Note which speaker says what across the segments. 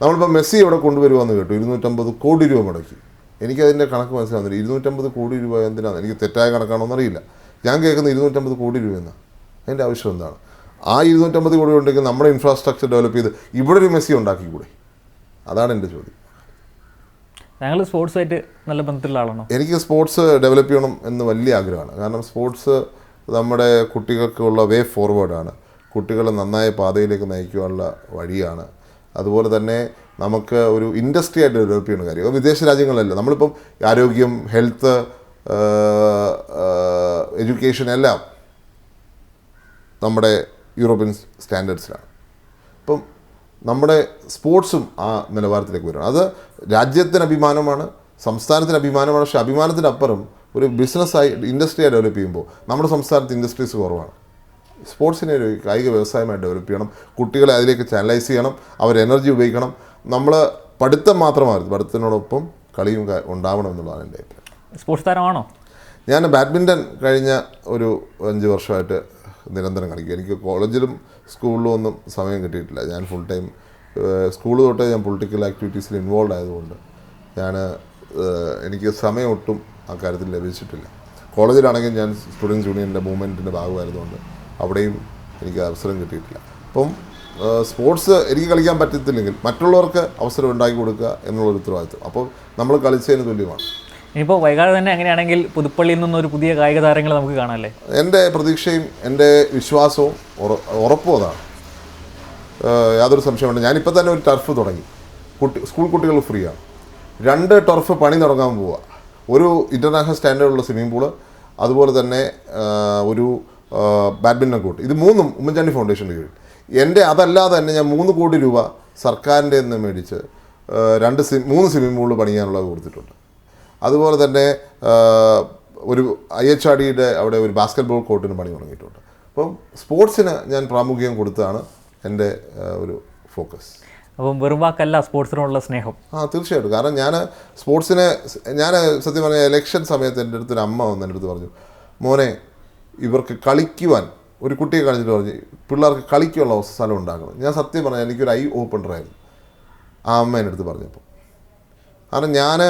Speaker 1: നമ്മളിപ്പോൾ മെസ്സി ഇവിടെ കൊണ്ടുവരുവാന്ന് കേട്ടു. ഇരുന്നൂറ്റമ്പത് കോടി രൂപ മുടക്കി. എനിക്കതിന്റെ കണക്ക് മനസ്സിലാവുന്നില്ല. ഇരുന്നൂറ്റമ്പത് കോടി രൂപ എന്തിനാണ് എനിക്ക് തെറ്റായ കണക്കാണോ എന്നറിയില്ല ഞാൻ കേൾക്കുന്ന ഇരുന്നൂറ്റമ്പത് കോടി രൂപ എന്നാണ് അതിന്റെ ആവശ്യം എന്താണ്? ആ ഇരുന്നൂറ്റമ്പത് കോടി ഉണ്ടെങ്കിൽ നമ്മുടെ ഇൻഫ്രാസ്ട്രക്ചർ ഡെവലപ്പ് ചെയ്ത് ഇവിടെ ഒരു മെസ്സി ഉണ്ടാക്കി ഉണ്ടാക്കിക്കൂടെ? അതാണ് എന്റെ ചോദ്യം.
Speaker 2: ഞങ്ങൾ സ്പോർട്സായിട്ട് നല്ല ബന്ധത്തിലുള്ള ആളാണോ?
Speaker 1: എനിക്ക് സ്പോർട്സ് ഡെവലപ്പ് ചെയ്യണം എന്ന് വലിയ ആഗ്രഹമാണ്. കാരണം സ്പോർട്സ് നമ്മുടെ കുട്ടികൾക്കുള്ള വേ ഫോർവേഡാണ് കുട്ടികളെ നന്നായ പാതയിലേക്ക് നയിക്കുവാനുള്ള വഴിയാണ് അതുപോലെ തന്നെ നമുക്ക് ഒരു ഇൻഡസ്ട്രി ആയിട്ട് ഡെവലപ്പ് ചെയ്യുന്ന കാര്യം. വിദേശ രാജ്യങ്ങളിലല്ല. നമ്മളിപ്പം ആരോഗ്യം ഹെൽത്ത് എഡ്യൂക്കേഷൻ എല്ലാം നമ്മുടെ യൂറോപ്യൻ സ്റ്റാൻഡേർഡ്സിലാണ് ഇപ്പം നമ്മുടെ സ്പോർട്സും ആ നിലവാരത്തിലേക്ക് വരണം അത് രാജ്യത്തിന് അഭിമാനമാണ് സംസ്ഥാനത്തിന് അഭിമാനമാണ്. പക്ഷേ അഭിമാനത്തിനപ്പുറം ഒരു ബിസിനസ്സായി ഇൻഡസ്ട്രിയായി ഡെവലപ്പ് ചെയ്യുമ്പോൾ നമ്മുടെ സംസ്ഥാനത്ത് ഇൻഡസ്ട്രീസ് കുറവാണ്. സ്പോർട്സിനെ ഒരു കായിക വ്യവസായമായി ഡെവലപ്പ് ചെയ്യണം. കുട്ടികളെ അതിലേക്ക് ചാനലൈസ് ചെയ്യണം. അവർ എനർജി ഉപയോഗിക്കണം. നമ്മൾ പഠിത്തം മാത്രമായിരുന്നു പഠിത്തത്തിനോടൊപ്പം കളിയും ഉണ്ടാവണം എന്നുള്ളതാണ് എന്റെ അഭിപ്രായം.
Speaker 2: സ്പോർട്സ് താരമാണോ?
Speaker 1: ഞാൻ ബാഡ്മിന്റൺ കഴിഞ്ഞ ഒരു അഞ്ച് വർഷമായിട്ട് നിരന്തരം കളിക്കും. എനിക്ക് കോളേജിലും സ്കൂളിലും ഒന്നും സമയം കിട്ടിയിട്ടില്ല. ഞാൻ ഫുൾ ടൈം സ്കൂൾ തൊട്ടേ ഞാൻ പൊളിറ്റിക്കൽ ആക്ടിവിറ്റീസിൽ ഇൻവോൾവ് ആയതുകൊണ്ട് ഞാൻ എനിക്ക് സമയം ഒട്ടും ആ കാര്യത്തിൽ ലഭിച്ചിട്ടില്ല. കോളേജിലാണെങ്കിൽ ഞാൻ സ്റ്റുഡൻസ് യൂണിയന്റെ മൂവ്മെന്റിന്റെ ഭാഗമായതുകൊണ്ട് അവിടെയും എനിക്ക് അവസരം കിട്ടിയിട്ടില്ല. അപ്പം സ്പോർട്സ് എനിക്ക് കളിക്കാൻ പറ്റത്തില്ലെങ്കിൽ മറ്റുള്ളവർക്ക് അവസരം ഉണ്ടാക്കി കൊടുക്കുക എന്നുള്ള ഒരു ഉത്തരവാദിത്വം. അപ്പോൾ നമ്മൾ കളിച്ചതിന് തുല്യമാണ്.
Speaker 2: ഇനിയിപ്പോൾ വൈകാതെ തന്നെ അങ്ങനെയാണെങ്കിൽ പുതുപ്പള്ളിയിൽ നിന്നൊരു പുതിയ കായിക താരങ്ങൾ നമുക്ക് കാണാമല്ലേ
Speaker 1: എന്റെ പ്രതീക്ഷയും എന്റെ വിശ്വാസവും ഉറ- ഉറപ്പും അതാണ്. യാതൊരു സംശയമുണ്ട് ഞാനിപ്പോൾ തന്നെ ഒരു ടർഫ് തുടങ്ങി. കുട്ടി സ്കൂൾ കുട്ടികൾ ഫ്രീ ആണ്. രണ്ട് ടർഫ് പണി തുടങ്ങാൻ പോവുക ഒരു ഇന്റർനാഷണൽ സ്റ്റാൻഡേർഡുള്ള സ്വിമ്മിംഗ് പൂൾ അതുപോലെ തന്നെ ഒരു ബാഡ്മിന്റൺ കോർട്ട് ഇത് മൂന്നും ഉമ്മൻചാണ്ടി ഫൗണ്ടേഷന്റെ കീഴിൽ. എന്റെ അതല്ലാതെ തന്നെ ഞാൻ മൂന്ന് കോടി രൂപ സർക്കാരിന്റെ നിന്ന് മേടിച്ച് രണ്ട് സി മൂന്ന് സ്വിമ്മിംഗ് പൂൾ പണിയാനുള്ളത് കൊടുത്തിട്ടുണ്ട്. അതുപോലെ തന്നെ ഒരു ഐ എച്ച് ആർ ഡിയുടെ അവിടെ ഒരു ബാസ്കറ്റ് ബോൾ കോർട്ടിന് പണി തുടങ്ങിയിട്ടുണ്ട്. അപ്പം സ്പോർട്സിന് ഞാൻ പ്രാമുഖ്യം കൊടുത്താണ് എന്റെ ഒരു ഫോക്കസ്
Speaker 2: അപ്പം വെറും വാക്കല്ല സ്പോർട്സിനോടുള്ള സ്നേഹം.
Speaker 1: ആ തീർച്ചയായിട്ടും. കാരണം ഞാൻ സ്പോർട്സിനെ ഞാൻ സത്യം പറഞ്ഞാൽ ഇലക്ഷൻ സമയത്ത് എന്റെ അടുത്തൊരു അമ്മ വന്ന് എന്റെ അടുത്ത് പറഞ്ഞു മോനെ ഇവർക്ക് കളിക്കുവാൻ ഒരു കുട്ടിയെ കാണിച്ചിട്ട് പറഞ്ഞു പിള്ളേർക്ക് കളിക്കാനുള്ള സ്ഥലം ഉണ്ടാക്കണം. ഞാൻ സത്യം പറഞ്ഞാൽ എനിക്കൊരു ഐ ഓപ്പണറായിരുന്നു ആ അമ്മേന്റെ അടുത്ത് പറഞ്ഞപ്പോൾ. കാരണം ഞാൻ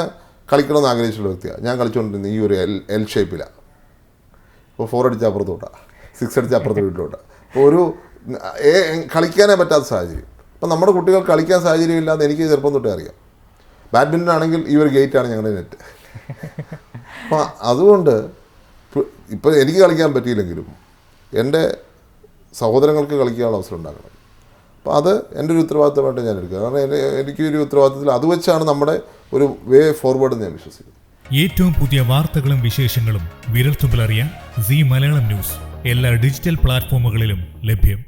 Speaker 1: കളിക്കണമെന്ന് ആഗ്രഹിച്ചുള്ള വ്യക്തിയാണ്. ഞാൻ കളിച്ചുകൊണ്ടിരുന്നത് ഈ ഒരു എൽ എൽ ഷേപ്പിലാണ് ഇപ്പോൾ ഫോർ അടിച്ച അപ്പുറത്തോട്ടാണ് സിക്സ് അടിച്ച അപ്പുറത്ത് വീട്ടിലോട്ടാണ് അപ്പോൾ ഒരു കളിക്കാനേ പറ്റാത്ത സാഹചര്യം. അപ്പം നമ്മുടെ കുട്ടികൾ കളിക്കാൻ സാഹചര്യം ഇല്ലാതെ എനിക്ക് ചെറുപ്പം തൊട്ടേ അറിയാം. ബാഡ്മിന്റൺ ആണെങ്കിൽ ഈ ഒരു ഗേറ്റാണ് ഞങ്ങളുടെ നെറ്റ്. അപ്പം അതുകൊണ്ട് ഇപ്പം എനിക്ക് കളിക്കാൻ പറ്റിയില്ലെങ്കിലും എന്റെ സഹോദരങ്ങൾക്ക് കളിക്കാനുള്ള അവസരം ഉണ്ടാകണം. അപ്പോൾ അത് എന്റെ ഒരു ഉത്തരവാദിത്തമായിട്ട് ഞാൻ എടുക്കുക. കാരണം എന്റെ എനിക്ക് ഒരു ഉത്തരവാദിത്തത്തിൽ അത് വെച്ചാണ് നമ്മുടെ ഒരു വേ ഫോർവേഡ് ഞാൻ വിശ്വസിക്കുന്നത്.
Speaker 3: ഏറ്റവും പുതിയ വാർത്തകളും വിശേഷങ്ങളും വിരൽത്തുമ്പിലറിയാൻ സി മലയാളം ന്യൂസ്. എല്ലാ ഡിജിറ്റൽ പ്ലാറ്റ്ഫോമുകളിലും ലഭ്യം.